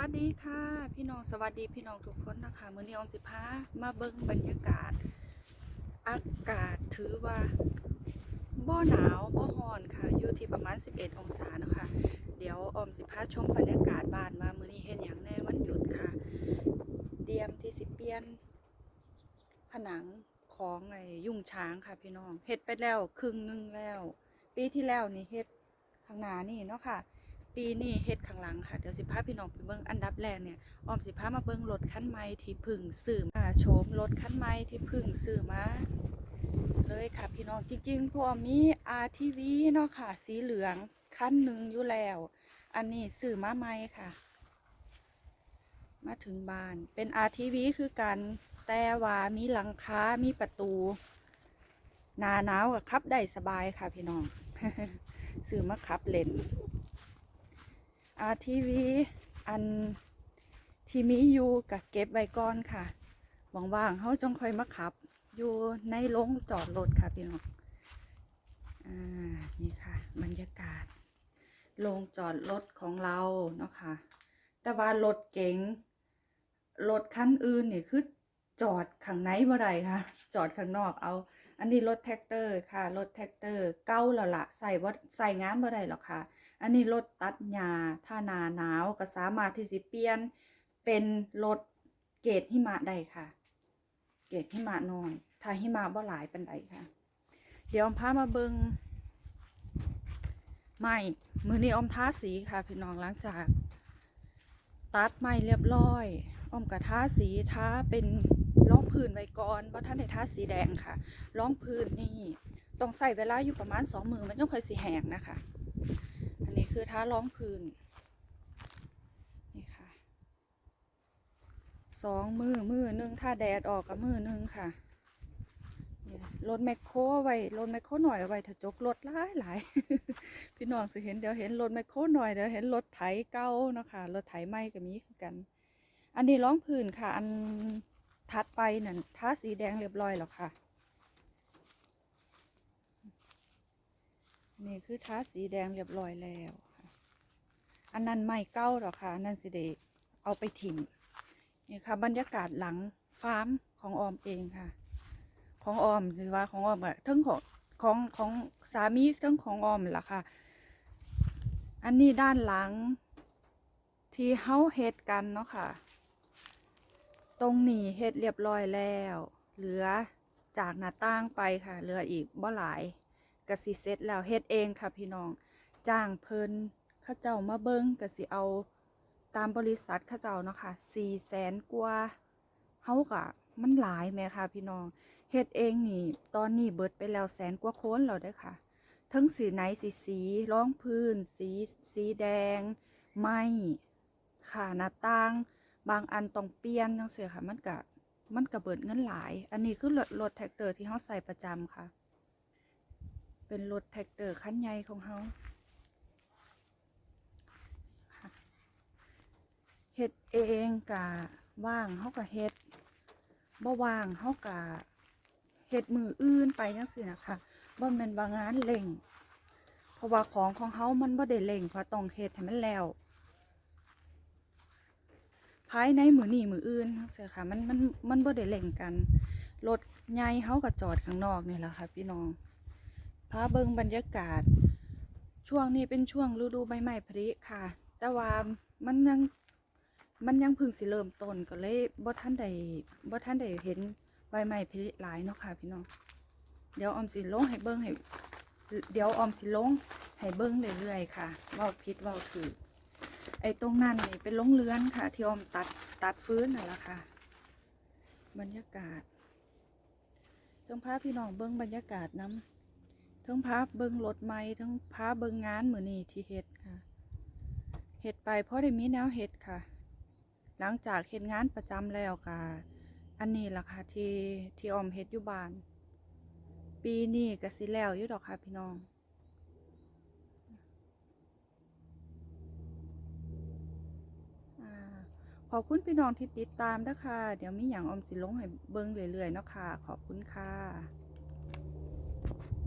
วัสดีค่ะ พี่น้องสวัสดีพี่น้องทุกคนนะคะมื้อนี้ออมสิพามาเบิ่งบรรยากาศ อากาศถือว่าบ่หนาวบ่ร้อนค่ะ อยู่ที่ประมาณ 11 องศาเนาะคะ เดี๋ยวออมสิพาชมบรรยากาศบ้านมามื้อนี้เฮ็ดหยังแน่วันหยุดค่ะเตรียมที่สิเปลี่ยน ผนังของไอ้ยุงช้างค่ะพี่น้องเฮ็ดไปแล้วครึ่งหนึงแล้ว ปีที่แล้วนี่เฮ็ดข้างหน้านี่เนาะค่ะ ปีนี้เฮ็ดข้างหลังค่ะ เดี๋ยวสิพาพี่น้องไปเบิ่งอันดับแรกเนี่ยออมสิพามาเบิ่งรถคันใหม่ที่พึ่งซื้อมาโฉมรถคันใหม่ที่พึ่งซื้อมาเลยค่ะพี่น้องจริงๆพวกมี RTV เนาะค่ะ สีเหลืองคันหนึ่งอยู่แล้ว อันนี้ซื้อมาใหม่ค่ะ มาถึงบ้านเป็น RTV คือกันแต่ว่ามีหลังคา มีประตูหนาหนาวก็ขับได้สบายค่ะพี่น้องซื้อมาขับเล่น อาทีวีอันที่มีอยู่กับเก็บไว้ก่อนค่ะว่างๆเขาจงค่อยมาขับ อยู่ในโรงจอดรถค่ะพี่น้องอ่านี่ค่ะ บรรยากาศโรงจอดรถของเราเนาะค่ะ แต่ว่ารถเก๋งรถคันอื่นนี่คือจอดข้างในบ่ได้ค่ะจอดข้างนอกเอา อันนี้รถแท็กเตอร์ค่ะ รถแท็กเตอร์เก้าแล้วละใส่ว่าใส่งานบ่ได้หรอกค่ะ อันนี้รถตัดหญ้าถ้าหนาหนาวก็สามารถที่สิเปลี่ยนเป็นรถเกรดหิมะได้ค่ะ เกรดหิมะน้อย ถ้าหิมะบ่หลายเปานใดค่ะ เดี๋ยวอมพามาเบิงไม้มือนี้อมทาสีค่ะ พี่น้องหลังจาก ตัดไม้เรียบร้อยอมกับทาสีทาเป็นร่องพื้นไว้ก่อนว่าท่านได้ทาสีแดงค่ะร่องพื้นนี่ต้องใส่เวลาอยู่ประมาณสองมือมันจะค่อยสีแห้งนะคะ นนี้คือท้าร้องพื้น นี่ค่ะ สองมือมือหนึ่งถ้าแดดออกกับมือหนึ่งค่ะรถแมคโครไว้รถแมคโครหน่อยเอาไว้ถ้าจกรถหลายหลายพี่น้องสิเห็นเดี๋ยวเห็นรถแมคโครหน่อยเดี๋ยวเห็นรถไถเก่านะคะรถไถใหม่ก็มีคือกัน อันนี้ร้องพื้นค่ะ อันทัดไปนั่นทาสีแดงเรียบร้อยแล้วค่ะ นี่คือทาสีแดงเรียบร้อยแล้วค่ะอันนั้นไม่เก้าหรอกค่ะอันนั่นสิเดเอาไปถิ่มนี่ค่ะ บรรยากาศหลังฟาร์มของออมเองค่ะ ของออมหรือว่าของออมอะทั้งของของของสามีทั้งของออมล่ะค่ะ อันนี้ด้านหลังที่เฮาเฮ็ดกันเนาะค่ะ ตรงนี้เฮ็ดเรียบร้อยแล้ว เหลือจากหน้าต่างไปค่ะ เหลืออีกบ่หลาย กสิเสร็จแล้วเฮ็ดเองค่ะพี่น้อง จ้างเพิ่นข้าเจ้ามาเบิ้งกสิเอาตามบริษัทข้าเจ้าเนาะค่ะสี่แสนกว่าเฮากะมันหลายแหม่ค่ะพี่น้องเฮ็ดเองนี่ ตอนนี้เบิดไปแล้วแสนกว่าโค้นแล้วเด้ค่ะ ทั้งสีไหนสีสีร้องพื้น สีสีแดง ไม้ค่ะหน้าต่าง บางอันต้องเปลี่ยนจังซี่ค่ะ มันกะมันกะเบิดเงินหลาย อันนี้คือรถรถแท็กเตอร์ที่เฮาใส่ประจำค่ะ เป็นรถแท็กเตอร์คันใหญ่ของเขาเฮ็ดเองกะว่างเขากะเฮ็ดบ่ว่างเขากะเฮ็ดมืออื่นไปจังซี่นะคะบ่แม่นว่างานเร่ง เพราะว่าของของเขามันบ่ได้เร่งเพราะต้องเฮ็ดให้มันแล้วภายในมือนี่มืออื่นจังซี่ค่ะมันมันมันบ่ได้เร่งกันรถใหญ่เขาก็จอดข้างนอกนี่แหละค่ะ พี่น้องาเบิงบรรยากาศ ช่วงนี้เป็นช่วงฤดูใบไม้ผลิค่ะ แต่ว่ามันยังมันยังพึ่งสิเริ่มต้นก็เลยบ่ท่านใดบ่ท่านใดเห็นใบไม้ผลิหลายเนาะค่ะพี่น้องเดี๋ยวออมสิลงให้เบิ้งให้เดี๋ยวออมสิลงให้เบิ้งเรื่อยๆค่ะว่าผิดเว่าถูกไอ้ตรงนั้นนี่เป็นลงเรือนค่ะ ที่ออมตัดตัดฟื้นนั่นแหละค่ะ บรรยากาศต้องพาพี่น้องเบิ้งบรรยากาศน้ำ ทั้งพาเบิงรถไม้ทั้งพาเบิงงานมือนี่ที่เฮ็ดค่ะเฮ็ดไปเพราะได้มีแนวเฮ็ดค่ะ หลังจากเฮ็ดงานประจำแล้วค่ะ อันนี้ล่ะค่ะที่ที่ออมเฮ็ดอยู่บ้าน ปีนี้ก็สิแล้วอยู่ดอกค่ะพี่น้องอขอบคุณพี่น้องที่ติดตามนะคะ เดี๋ยวมีอย่างออมสิลงให้เบิ่งเรื่อยๆเนาะค่ะ ขอบคุณค่ะ